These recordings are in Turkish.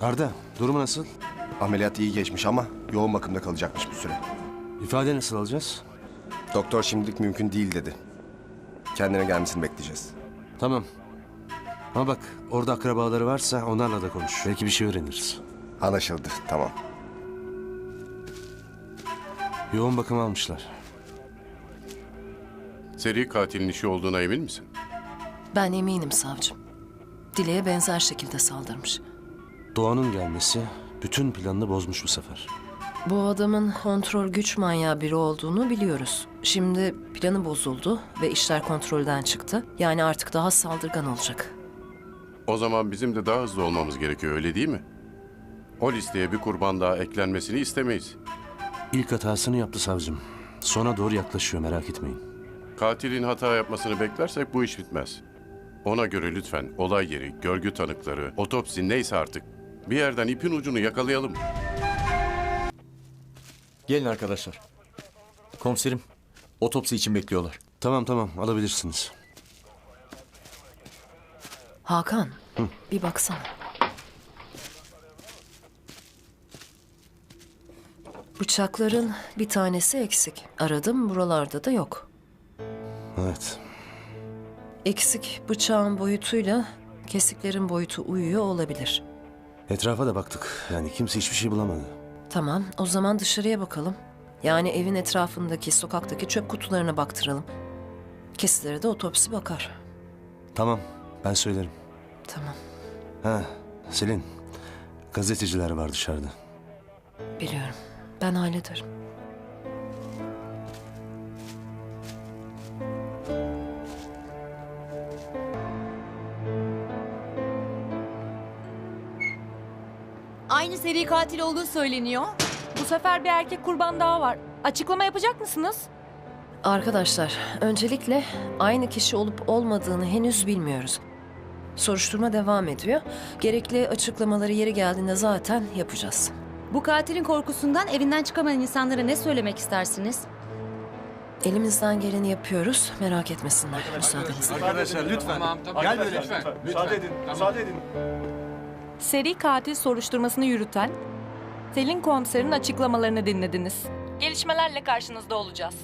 Arda, durumu nasıl? Ameliyat iyi geçmiş ama yoğun bakımda kalacakmış bir süre. İfade nasıl alacağız? Doktor şimdilik mümkün değil dedi. Kendine gelmesini bekleyeceğiz. Tamam. Ama bak, orada akrabaları varsa onlarla da konuş. Belki bir şey öğreniriz. Anlaşıldı, tamam. Yoğun bakım almışlar. Seri katilin işi olduğuna emin misin? Ben eminim savcım. Dile'ye benzer şekilde saldırmış. Doğan'ın gelmesi bütün planını bozmuş bu sefer. Bu adamın kontrol güç manyağı biri olduğunu biliyoruz. Şimdi planı bozuldu ve işler kontrolden çıktı. Yani artık daha saldırgan olacak. O zaman bizim de daha hızlı olmamız gerekiyor öyle değil mi? O listeye bir kurban daha eklenmesini istemeyiz. İlk hatasını yaptı savcım. Sona doğru yaklaşıyor merak etmeyin. Katilin hata yapmasını beklersek bu iş bitmez. Ona göre lütfen olay yeri, görgü tanıkları, otopsi neyse artık bir yerden ipin ucunu yakalayalım. Gelin arkadaşlar. Komiserim, otopsi için bekliyorlar. Tamam tamam alabilirsiniz. Hakan, bir baksana. Bıçakların bir tanesi eksik. Aradım buralarda da yok. Evet. Eksik bıçağın boyutuyla kesiklerin boyutu uyuyor olabilir. Etrafa da baktık. Yani kimse hiçbir şey bulamadı. Tamam, o zaman dışarıya bakalım. Yani evin etrafındaki, sokaktaki çöp kutularına baktıralım. Kesilere de otopsi bakar. Tamam ben söylerim. Tamam, Ha Selin. Gazeteciler var dışarıda. biliyorum. Ben hallederim. Aynı seri katil olduğu söyleniyor. Bu sefer bir erkek kurban daha var. Açıklama yapacak mısınız? Arkadaşlar, öncelikle aynı kişi olup olmadığını henüz bilmiyoruz. Soruşturma devam ediyor. Gerekli açıklamaları yeri geldiğinde zaten yapacağız. Bu katilin korkusundan evinden çıkamayan insanlara ne söylemek istersiniz? Elimizden geleni yapıyoruz. Merak etmesinler. Müsaadenizle. Seri katil soruşturmasını yürüten Selin komiserin açıklamalarını dinlediniz. Gelişmelerle karşınızda olacağız.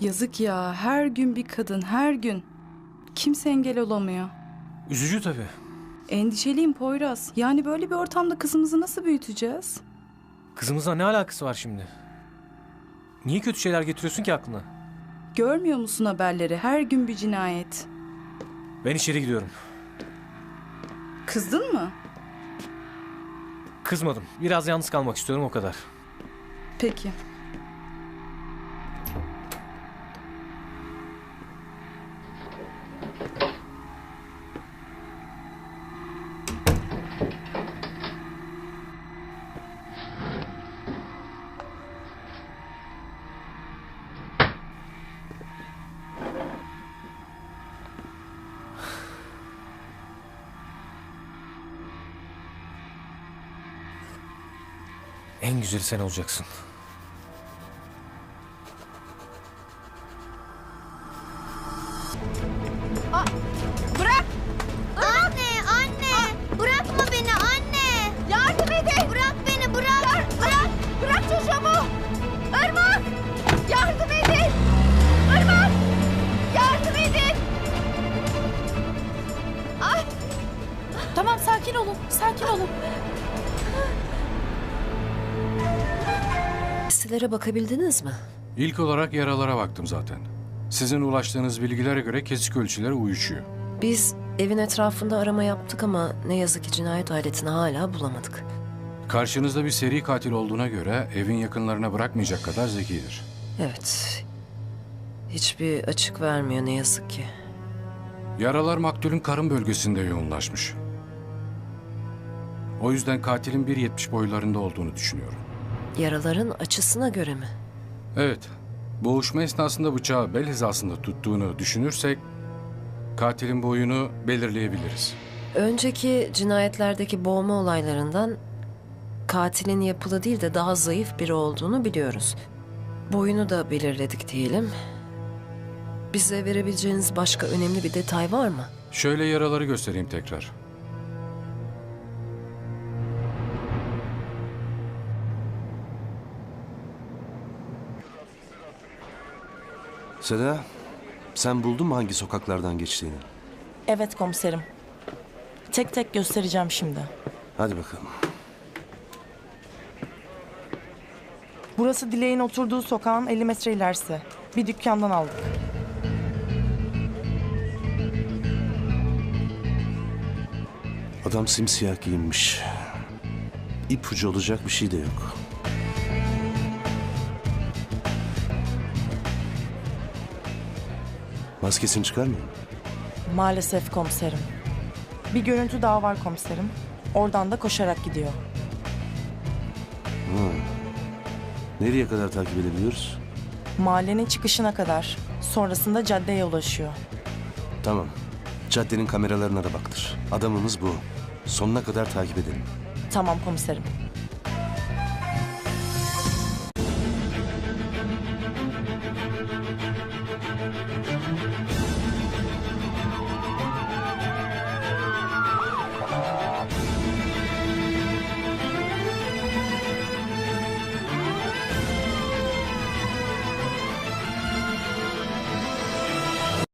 Yazık ya. Her gün bir kadın, her gün. Kimse engel olamıyor. Üzücü tabii. Endişeliyim Poyraz. Yani böyle bir ortamda kızımızı nasıl büyüteceğiz? Kızımızla ne alakası var şimdi? Niye kötü şeyler getiriyorsun ki aklına? Görmüyor musun haberleri? Her gün bir cinayet. Ben içeri gidiyorum. Kızdın mı? Kızmadım. Biraz yalnız kalmak istiyorum o kadar. Peki. En güzeli sen olacaksın. Anne, anne! Bırakma beni anne! Yardım edin! Bırak beni, bırak! Bırak! Bırak çocuğumu! Irmak! Yardım edin! Irmak! Yardım edin! Ay! Tamam sakin olun, sakin olun. Listelere bakabildiniz mi? İlk olarak yaralara baktım zaten. Sizin ulaştığınız bilgilere göre kesik ölçüleri uyuşuyor. Biz evin etrafında arama yaptık ama ne yazık ki cinayet aletini hala bulamadık. Karşınızda bir seri katil olduğuna göre evin yakınlarına bırakmayacak kadar zekidir. Evet. Hiçbir açık vermiyor ne yazık ki. Yaralar maktulün karın bölgesinde yoğunlaşmış. O yüzden katilin 1.70 boylarında olduğunu düşünüyorum. Yaraların açısına göre mi? Evet, boğuşma esnasında bıçağı bel hizasında tuttuğunu düşünürsek... ...katilin boyunu belirleyebiliriz. Önceki cinayetlerdeki boğma olaylarından katilin yapılı değil de daha zayıf biri olduğunu biliyoruz. Boyunu da belirledik diyelim. Bize verebileceğiniz başka önemli bir detay var mı? Şöyle yaraları göstereyim tekrar. Seda, sen buldun mu hangi sokaklardan geçtiğini? Evet komiserim. Tek tek göstereceğim şimdi. Hadi bakalım. Burası Dilek'in oturduğu sokağın 50 metre ilerisi. Bir dükkandan aldık. Adam simsiyah giyinmiş. İpucu olacak bir şey de yok. Maskesini çıkarmıyor? Maalesef komiserim. Bir görüntü daha var komiserim. Oradan da koşarak gidiyor. Nereye kadar takip edebiliyoruz? Mahallenin çıkışına kadar. Sonrasında caddeye ulaşıyor. Tamam. Caddenin kameralarına da baktır. Adamımız bu. Sonuna kadar takip edelim. Tamam komiserim.